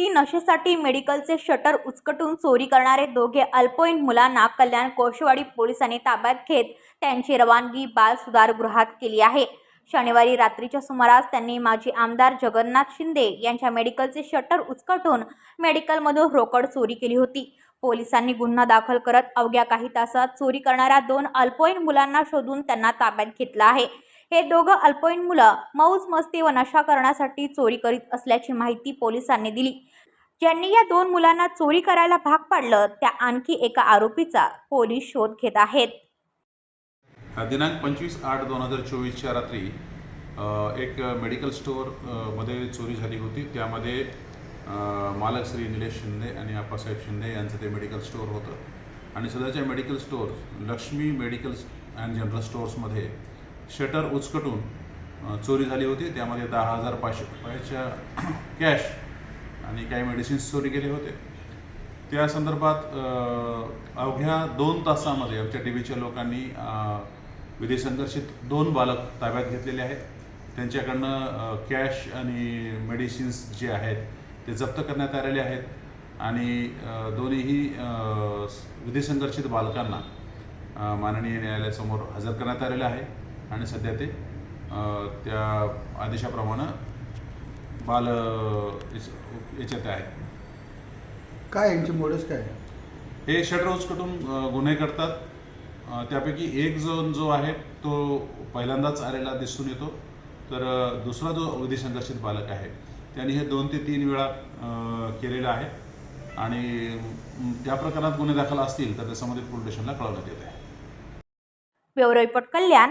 मस्ती नशेसाठी मेडिकलचे शटर उचकटून चोरी करणारे दोघे अल्पवयीन मुलांना कल्याण कोशवाडी पोलिसांनी ताब्यात घेत त्यांची रवानगी बाल सुधारगृहात केली आहे. शनिवारी रात्रीच्या सुमारास त्यांनी माजी आमदार जगन्नाथ शिंदे यांच्या मेडिकलचे शटर उचकटून मेडिकलमधून रोकड चोरी केली होती. पोलिसांनी गुन्हा दाखल करत अवघ्या काही तासात चोरी करणाऱ्या दोन अल्पवयीन मुलांना शोधून त्यांना ताब्यात घेतलं आहे. हे दोघं अल्पवयीन मुलं मौज मस्ती व नशा करण्यासाठी चोरी करीत असल्याची माहिती पोलिसांनी दिली. ज्यांनी या दोन मुलांना चोरी करायला भाग पाडलं त्या आणखी एका आरोपीचा पोलीस शोध घेत आहेत. दिनांक पंचवीस आठ दोन हजार चोवीसच्या रात्री एक मेडिकल स्टोअरमध्ये चोरी झाली होती. त्यामध्ये मालक श्री निलेश शिंदे आणि आप्पासाहेब शिंदे यांचं ते मेडिकल स्टोअर होतं. आणि सध्याच्या medical store Laxmi medical and general स्टोअर्समध्ये shutter उचकटून चोरी झाली होती. त्यामध्ये दहा हजार पाचशे रुपयाच्या कॅश आणि काही मेडिसिन्स चोरी केले होते. त्या संदर्भात अवघ्या दोन तासामध्ये आमच्या टी व्हीच्या लोकांनी अ, विधी संघर्षित दोन बालक ताब्यात घेतलेले आहेत. त्यांच्याकडनं कॅश आणि मेडिसिन्स जे आहेत ते जप्त करण्यात आलेले आहेत. आणि दोन्हीही विधी संघर्षित बालकांना माननीय न्यायालयासमोर हजर करण्यात आलेलं आहे. आणि सध्या ते अ, त्या आदेशाप्रमाणे बाल याच्यात आहेत काय यांची मोडस काय? हे शटर उचकटून अ, गुन्हे करतात. त्यापैकी एक जण जो आहे तो पहिल्यांदाच आलेला दिसून येतो. तर दुसरा जो विधी संघर्षित बालक आहे त्यांनी हे दोन ते तीन वेळा केलेलं आहे. आणि त्या प्रकरणात गुन्हे दाखल असतील तर ते संबंधित पोलीस स्टेशनला कळवण्यात येत आहे. Bureau report Kalyan.